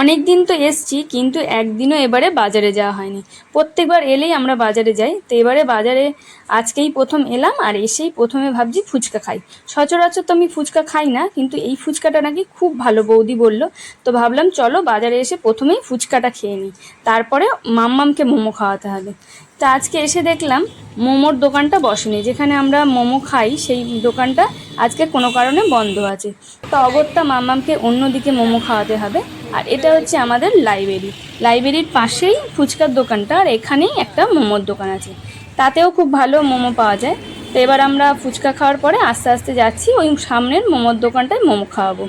অনেক দিন তো এসছি, কিন্তু একদিনও এবারে বাজারে যাওয়া হয়নি। প্রত্যেকবার এলেই আমরা বাজারে যাই। তো এবারে বাজারে আজকেই প্রথম এলাম, আর এসেই প্রথমে ভাবছি ফুচকা খাই। সচরাচর তো আমি ফুচকা খাই না, কিন্তু এই ফুচকাটা নাকি খুব ভালো বৌদি বলল। তো ভাবলাম চলো বাজারে এসে প্রথমেই ফুচকাটা খেয়ে নিই। তারপরে মাম্মামকে মোমো খাওয়াতে হবে। তো আজকে এসে দেখলাম মোমোর দোকানটা বসেনি, যেখানে আমরা মোমো খাই, সেই দোকানটা আজকে কোনো কারণে বন্ধ আছে। তো অগত্যা মাম্মামকে অন্যদিকে মোমো খাওয়াতে হবে। আর এটা হচ্ছে আমাদের লাইব্রেরি। লাইব্রেরির পাশেই ফুচকার দোকানটা, আর এখানেই একটা মোমোর দোকান আছে। তাতেও খুব ভালো মোমো পাওয়া যায়। তো এবার আমরা ফুচকা খাওয়ার পরে আস্তে আস্তে যাচ্ছি, ওই সামনের মোমোর দোকানটায় মোমো খাওয়াবো।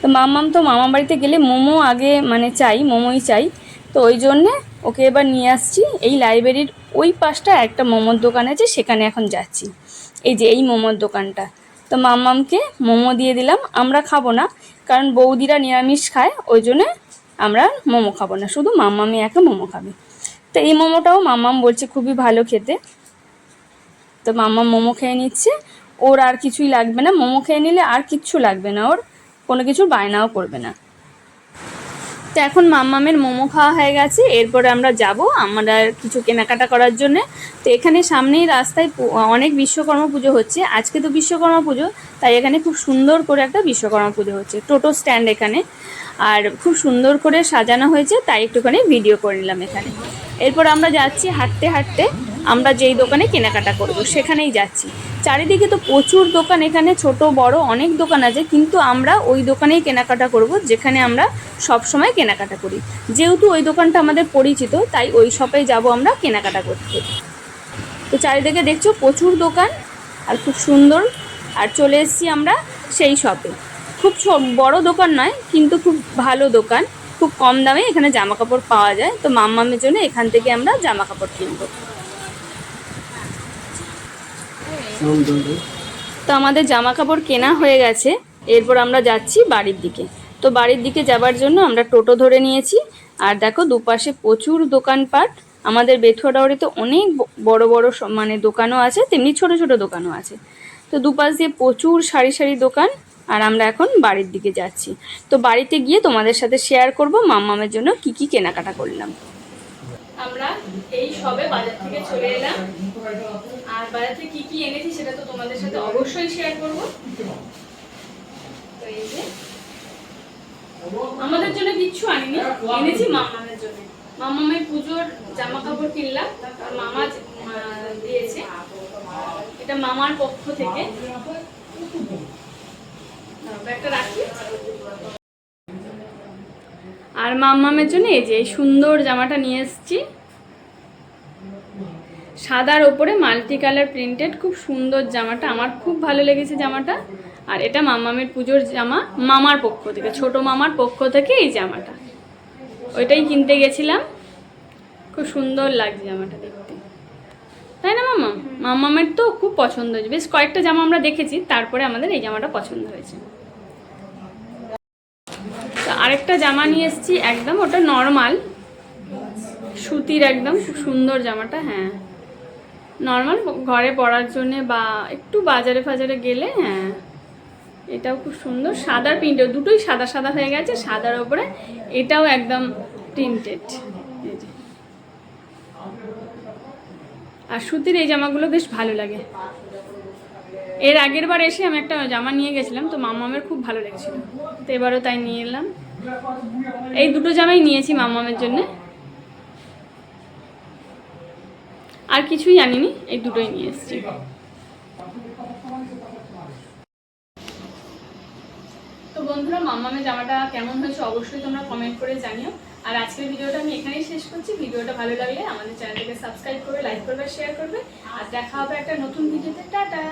তো মাম্মাম তো মামা বাড়িতে গেলে মোমো আগে মানে চাই, মোমোই চাই। তো ওই জন্যে ওকে এবার নিয়ে আসছি। এই লাইব্রেরির ওই পাশটা একটা মোমোর দোকান আছে, সেখানে এখন যাচ্ছি। এই যে এই মোমোর দোকানটা। তো মাম্মামকে মোমো দিয়ে দিলাম। আমরা খাব না, কারণ বৌদিরা নিরামিষ খায়, ওই জন্যে আমরা মোমো খাব না। শুধু মাম্মামি একা মোমো খাবে। তো এই মোমোটাও মাম্মাম বলছে খুবই ভালো খেতে। তো মাম্মা মোমো খেয়ে নিচ্ছে। ওর আর কিছুই লাগবে না। মোমো খেয়ে নিলে আর কিচ্ছু লাগবে না। ওর কোনো কিছু বায়নাও করবে না। তো এখন মাম্মামের মোমো খাওয়া হয়ে গেছে, এরপরে আমরা যাব আমরা কিছু কেনাকাটা করার জন্য। তো এখানে সামনেই রাস্তায় অনেক বিশ্বকর্মা পুজো হচ্ছে, আজকে তো বিশ্বকর্মা পুজো, তাই এখানে খুব সুন্দর করে একটা বিশ্বকর্মা পুজো হচ্ছে, টোটো স্ট্যান্ড এখানে। আর খুব সুন্দর করে সাজানো হয়েছে, তাই একটুখানি ভিডিও করে নিলাম এখানে। এরপর আমরা যাচ্ছি হাঁটতে হাঁটতে, আমরা যেই দোকানে কেনাকাটা করব, সেখানেই যাচ্ছি। চারিদিকে তো প্রচুর দোকান, এখানে ছোট, বড় অনেক দোকান আছে, কিন্তু আমরা ওই দোকানেই কেনাকাটা করব, যেখানে আমরা সব সময় কেনাকাটা করি। যেহেতু ওই দোকানটা আমাদের পরিচিত, তাই ওই শপে যাব আমরা কেনাকাটা করতে। তো চারিদিকে দেখছ প্রচুর দোকান, আর খুব সুন্দর, আর চলে এসেছি আমরা সেই শপে। খুব বড় দোকান নয়, কিন্তু খুব ভালো দোকান, খুব কম দামে এখানে জামা কাপড় পাওয়া যায়, তো মাম্মামের জন্য এখান থেকে আমরা জামা কাপড় কিনবো। তো আমাদের জামা কাপড় কেনা হয়ে গেছে। এরপর আমরা যাচ্ছি বাড়ির দিকে। তো বাড়ির দিকে যাবার জন্য আমরা টোটো ধরে নিয়েছি। আর দেখো দুপাশে প্রচুর দোকানপাট। আমাদের বেথুয়াডাওয়ারিতে অনেক বড় বড় মানে দোকানও আছে, তেমনি ছোট ছোট দোকানও আছে। তো দুপাশ দিয়ে প্রচুর সারি সারি দোকান। আর আমরা এখন বাড়ির দিকে যাচ্ছি। তো বাড়িতে গিয়ে তোমাদের সাথে শেয়ার করব মাম্মামের জন্য কি কি কেনাকাটা করলাম। আমরা এই সবে বাজার থেকে চলে এলাম। আর বাজার থেকে কি কি এনেছি সেটা তো তোমাদের সাথে অবশ্যই শেয়ার করব। তো এই যে, আমাদের জন্য কিচ্ছু আনিনি। এনেছি মামামের জন্য। মামামের পুজোর জামা কাপড় কিনলাম আর মামা দিয়েছে। এটা মামার পক্ষ থেকে। ব্যাগটা রাখি। আর মাম্মামের জন্য এই যে সুন্দর জামাটা নিয়ে এসেছি। সাদার ওপরে মাল্টি কালার প্রিন্টেড খুব সুন্দর জামাটা। আমার খুব ভালো লেগেছে জামাটা। আর এটা মামামের পুজোর জামা মামার পক্ষ থেকে, ছোট মামার পক্ষ থেকে এই জামাটা। ওইটাই কিনতে গেছিলাম। খুব সুন্দর লাগছে জামাটা দেখতে। তাই না মামা মামামের তো খুব পছন্দ হয়েছে। বেশ কয়েকটা জামা আমরা দেখেছি, তারপরে আমাদের এই জামাটা পছন্দ হয়েছে। আরেকটা জামা নিয়ে এসেছি, একদম ওটা নর্মাল সুতির একদম, খুব সুন্দর জামাটা হ্যাঁ। নর্মাল ঘরে পরার জন্য বা একটু বাজারে ফাজারে গেলে হ্যাঁ। এটাও খুব সুন্দর, সাদার প্রিন্টেড দুটোই সাদা সাদা হয়ে গেছে, সাদার ওপরে এটাও একদম প্রিন্টেড আর সুতির এই জামাগুলো বেশ ভালো লাগে। এর আগের বার এসে আমি একটা জামা নিয়ে গেছিলাম, তো মামামের খুব ভালো লেগেছিল। তো এবারও তাই নিয়ে এলাম। এই দুটো জামাই নিয়েছি মামামের জন্যে। আর কিছুই আনিনি, এই দুটোই নিয়ে এসেছি। তো বন্ধুরা মাম্মামের জামাটা কেমন হয়েছে অবশ্যই তোমরা কমেন্ট করে জানিও। আর আজকের ভিডিওটা আমি এখানেই শেষ করছি। ভিডিওটা ভালো লাগলে আমাদের চ্যানেলটাকে সাবস্ক্রাইব করবে লাইক করবে শেয়ার করবে। আর দেখা হবে একটা নতুন ভিডিওতে। টাটা!